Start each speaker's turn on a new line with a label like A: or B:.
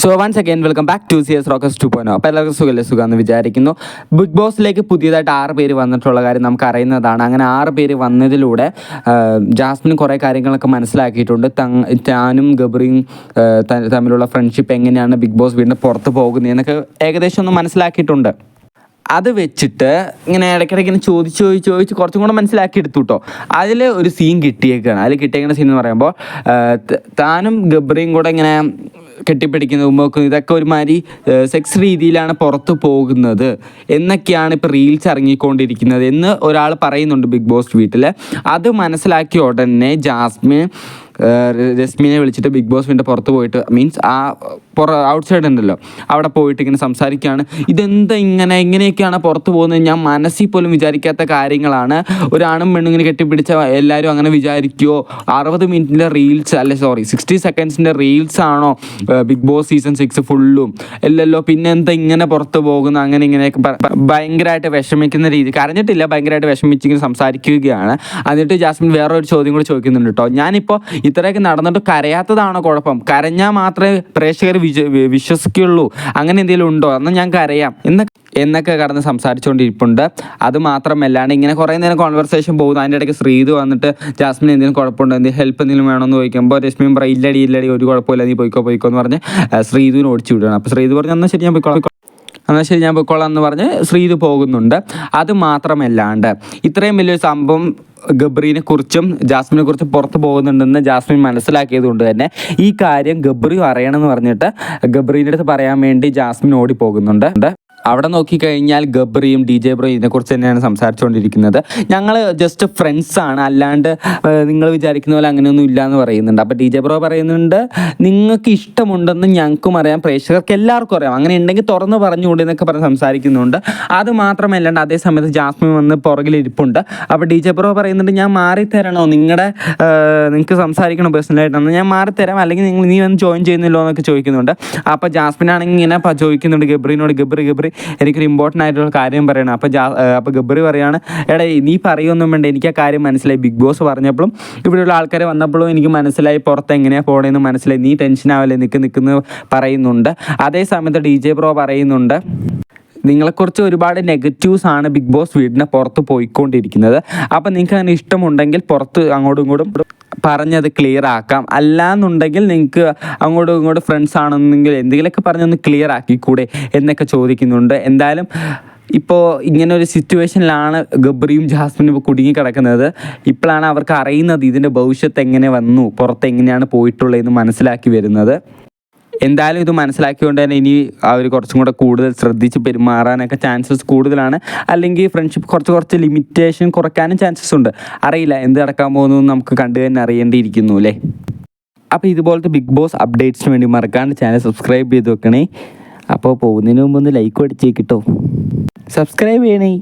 A: So once again welcome back to C S rocks to പോയിനോ അപ്പോൾ എല്ലാവർക്കും സുഖമല്ലേ സുഖമെന്ന് വിചാരിക്കുന്നു. ബിഗ് ബോസിലേക്ക് പുതിയതായിട്ട് ആറ് പേര് വന്നിട്ടുള്ള കാര്യം നമുക്ക് അറിയുന്നതാണ്. അങ്ങനെ ആറ് പേര് വന്നതിലൂടെ ജാസ്മിൻ കുറേ കാര്യങ്ങളൊക്കെ മനസ്സിലാക്കിയിട്ടുണ്ട്. തങ് താനും ത- തമ്മിലുള്ള ഫ്രണ്ട്ഷിപ്പ് എങ്ങനെയാണ് ബിഗ് ബോസ് വീടിന് പുറത്ത് പോകുന്നതെന്നൊക്കെ ഏകദേശം ഒന്ന് മനസ്സിലാക്കിയിട്ടുണ്ട്. അത് വെച്ചിട്ട് ഇങ്ങനെ ഇടയ്ക്കിടയ്ക്ക് ഇങ്ങനെ ചോദിച്ച് ചോദിച്ച് ചോദിച്ച് കുറച്ചും കൂടെ മനസ്സിലാക്കി എടുത്തു കേട്ടോ അതിൽ ഒരു സീൻ കിട്ടിയേക്കാണ്. അതിൽ കിട്ടിയേക്കുന്ന സീൻ എന്ന് പറയുമ്പോൾ താനും ഗബ്രിയും കൂടെ ഇങ്ങനെ കെട്ടിപ്പിടിക്കുന്നത് ഇതൊക്കെ ഒരുമാതിരി സെക്സ് രീതിയിലാണ് പുറത്തു പോകുന്നത് എന്നൊക്കെയാണ് ഇപ്പോൾ റീൽസ് ഇറങ്ങിക്കൊണ്ടിരിക്കുന്നത് എന്ന് ഒരാൾ പറയുന്നുണ്ട് ബിഗ് ബോസ് വീട്ടിൽ അത് മനസ്സിലാക്കിയ ഉടനെ ജാസ്മിൻ രശ്മിനെ വിളിച്ചിട്ട് ബിഗ് ബോസ് വീണ്ടും പുറത്ത് പോയിട്ട് മീൻസ് ആ പുറ ഔട്ട് സൈഡ് ഉണ്ടല്ലോ. അവിടെ പോയിട്ട് ഇങ്ങനെ സംസാരിക്കുകയാണ്. ഇതെന്താ ഇങ്ങനെ? ഇങ്ങനെയൊക്കെയാണ് പുറത്ത് പോകുന്നത്. ഞാൻ മനസ്സിൽ പോലും വിചാരിക്കാത്ത കാര്യങ്ങളാണ്. ഒരാണും പെണ്ണും ഇങ്ങനെ കെട്ടിപ്പിടിച്ച എല്ലാവരും അങ്ങനെ വിചാരിക്കുമോ അറുപത് മിനിറ്റിന്റെ റീൽസ് അല്ലെ സോറി സിക്സ്റ്റി സെക്കൻഡ്സിന്റെ റീൽസ് ആണോ ബിഗ് ബോസ് സീസൺ സിക്സ് ഫുള്ളും എല്ലല്ലോ പിന്നെ എന്താ ഇങ്ങനെ പുറത്ത് പോകുന്ന അങ്ങനെ ഇങ്ങനെയൊക്കെ ഭയങ്കരമായിട്ട് വിഷമിക്കുന്ന രീതി കരഞ്ഞിട്ടില്ല ഭയങ്കരമായിട്ട് വിഷമിച്ചിങ്ങനെ സംസാരിക്കുകയാണ്. എന്നിട്ട് ജാസ്മിൻ വേറെ ഒരു ചോദ്യം കൂടി ചോദിക്കുന്നുണ്ട് കേട്ടോ. ഞാനിപ്പോൾ ഇത്രയൊക്കെ നടന്നിട്ട് കരയാത്തതാണോ കുഴപ്പം? കരഞ്ഞാൽ മാത്രമേ പ്രേക്ഷകർ വിജ വിശ്വസിക്കുള്ളൂ അങ്ങനെ എന്തെങ്കിലും ഉണ്ടോ? എന്നാൽ ഞാൻ കരയാം. എന്നൊക്കെ എന്നൊക്കെ കടന്ന് സംസാരിച്ചുകൊണ്ടിരിപ്പുണ്ട്. അത് മാത്രമല്ലാണ്ട് ഇങ്ങനെ കുറേ നേരം കോൺവെർസേഷൻ പോകുന്നു. അതിന്റെ ഇടയ്ക്ക് ശ്രീത് വന്നിട്ട് ജാസ്മിൻ എന്തെങ്കിലും കുഴപ്പമുണ്ടോ? എന്തെങ്കിലും ഹെൽപ്പ് എന്തെങ്കിലും വേണമെന്ന് ചോദിക്കുമ്പോൾ രശ്മിയും പറയും ഇല്ലടി ഇല്ലടി ഒരു കുഴപ്പമില്ല നീ പോയിക്കോ പോയിക്കോ എന്ന് പറഞ്ഞ് ശ്രീതുവിനെ ഓടിച്ചു വിടുകയാണ്. അപ്പോൾ ശ്രീതു പറഞ്ഞു എന്നാൽ ശരി ഞാൻ പോയിക്കോളാം എന്നാൽ ശരി ഞാൻ പൊയ്ക്കോളാം എന്ന് പറഞ്ഞ് ശ്രീത് പോകുന്നുണ്ട്. അത് മാത്രമല്ലാണ്ട് ഇത്രയും വലിയൊരു സംഭവം ഗബ്രീനെ കുറിച്ചും ജാസ്മിനെ കുറിച്ചും പുറത്ത് പോകുന്നുണ്ടെന്ന് ജാസ്മിൻ മനസ്സിലാക്കിയത് കൊണ്ട് തന്നെ ഈ കാര്യം ഗബ്രിയും അറിയണമെന്ന് പറഞ്ഞിട്ട് ഗബ്രീന്റെ അടുത്ത് പറയാൻ വേണ്ടി ജാസ്മിൻ ഓടി പോകുന്നുണ്ട്. അവിടെ നോക്കിക്കഴിഞ്ഞാൽ ഗബ്രിയും ഡി ജെ ബ്രോയും ഇതിനെക്കുറിച്ച് തന്നെയാണ് സംസാരിച്ചുകൊണ്ടിരിക്കുന്നത്. ഞങ്ങൾ ജസ്റ്റ് ഫ്രണ്ട്സ് ആണ്. അല്ലാണ്ട് നിങ്ങൾ വിചാരിക്കുന്ന പോലെ അങ്ങനെയൊന്നും ഇല്ല എന്ന് പറയുന്നുണ്ട്. അപ്പോൾ ഡി ജെ ബ്രോ പറയുന്നുണ്ട് നിങ്ങൾക്ക് ഇഷ്ടമുണ്ടെന്ന് ഞങ്ങൾക്കും അറിയാം. പ്രേക്ഷകർക്ക് എല്ലാവർക്കും അറിയാം. അങ്ങനെ ഉണ്ടെങ്കിൽ തുറന്ന് പറഞ്ഞുകൊണ്ട് എന്നൊക്കെ പറഞ്ഞ് സംസാരിക്കുന്നുണ്ട്. അത് മാത്രമല്ലാണ്ട് അതേ സമയത്ത് ജാസ്മിൻ വന്ന് പുറകിലിരിപ്പുണ്ട് അപ്പോൾ ഡി ജെ ബ്രോ പറയുന്നുണ്ട് ഞാൻ മാറിത്തരണോ? നിങ്ങളുടെ നിങ്ങൾക്ക് സംസാരിക്കണം പേഴ്സണലായിട്ടാണ് ഞാൻ മാറിത്തരാം. അല്ലെങ്കിൽ നിങ്ങൾ നീ വന്ന് ജോയിൻ ചെയ്യുന്നില്ലോ എന്നൊക്കെ ചോദിക്കുന്നുണ്ട്. അപ്പോൾ ജാസ്മിൻ ആണെങ്കിൽ ഇങ്ങനെ ചോദിക്കുന്നുണ്ട് ഗബ്രീനോട് ഗബ്രി ഗബ്രി എനിക്കൊരു ഇമ്പോർട്ടന്റ് ആയിട്ടുള്ള കാര്യം പറയണം. അപ്പോൾ ജാ അപ്പോൾ ഗബ്രി പറയാണ് എടാ നീ പറയൊന്നും വേണ്ട. എനിക്ക് ആ കാര്യം മനസ്സിലായി. ബിഗ് ബോസ് പറഞ്ഞപ്പോഴും ഇവിടെയുള്ള ആൾക്കാർ വന്നപ്പോഴും എനിക്ക് മനസ്സിലായി പുറത്ത് എങ്ങനെയാണ് പോകണമെന്ന് മനസ്സിലായി. നീ ടെൻഷൻ ആവല്ലേ? നിൽക്ക് നിൽക്കുന്നത് പറയുന്നുണ്ട്. അതേ സമയത്ത് ഡി ജെ പ്രോ പറയുന്നുണ്ട് നിങ്ങളെക്കുറിച്ച് ഒരുപാട് നെഗറ്റീവ്സ് ആണ് ബിഗ് ബോസ് വീടിന് പുറത്ത് പോയിക്കൊണ്ടിരിക്കുന്നത്. അപ്പം നിങ്ങൾക്ക് അങ്ങനെ ഇഷ്ടമുണ്ടെങ്കിൽ പുറത്ത് അങ്ങോട്ടും ഇങ്ങോട്ടും പറഞ്ഞത് ക്ലിയർ ആക്കാം. അല്ലാന്നുണ്ടെങ്കിൽ നിങ്ങൾക്ക് അങ്ങോട്ടും ഇങ്ങോട്ടും ഫ്രണ്ട്സ് ആണെന്നെങ്കിൽ എന്തെങ്കിലുമൊക്കെ പറഞ്ഞൊന്ന് ക്ലിയർ ആക്കിക്കൂടെ എന്നൊക്കെ ചോദിക്കുന്നുണ്ട്. എന്തായാലും ഇപ്പോൾ ഇങ്ങനെ ഒരു സിറ്റുവേഷനിലാണ് ഗബ്രിയും ജാസ്മിനും കുടുങ്ങി കിടക്കുന്നത്. ഇപ്പോഴാണ് അവർക്ക് അറിയുന്നത് ഇതിന്റെ ഭവിഷ്യത്ത് എങ്ങനെ വന്നു പുറത്ത് എങ്ങനെയാണ് പോയിട്ടുള്ളതെന്ന് മനസ്സിലാക്കി വരുന്നത്. എന്തായാലും ഇത് മനസ്സിലാക്കിക്കൊണ്ട് തന്നെ ഇനി അവർ കുറച്ചും കൂടെ കൂടുതൽ ശ്രദ്ധിച്ച് പെരുമാറാനൊക്കെ ചാൻസസ് കൂടുതലാണ്. അല്ലെങ്കിൽ ഫ്രണ്ട്ഷിപ്പ് കുറച്ച് കുറച്ച് ലിമിറ്റേഷൻ കുറയ്ക്കാനും ചാൻസസ് ഉണ്ട്. അറിയില്ല എന്ത് നടക്കാൻ പോകുന്നു നമുക്ക് കണ്ടു തന്നെ അറിയേണ്ടിയിരിക്കുന്നു അല്ലേ? അപ്പോൾ ഇതുപോലത്തെ ബിഗ് ബോസ് അപ്ഡേറ്റ്സിന് വേണ്ടി മറക്കാണ്ട് ചാനൽ സബ്സ്ക്രൈബ് ചെയ്ത് വെക്കണേ. അപ്പോൾ പോകുന്നതിന് മുമ്പ് ഒന്ന് ലൈക്ക് അടിച്ചേക്കിട്ടോ സബ്സ്ക്രൈബ് ചെയ്യണേ.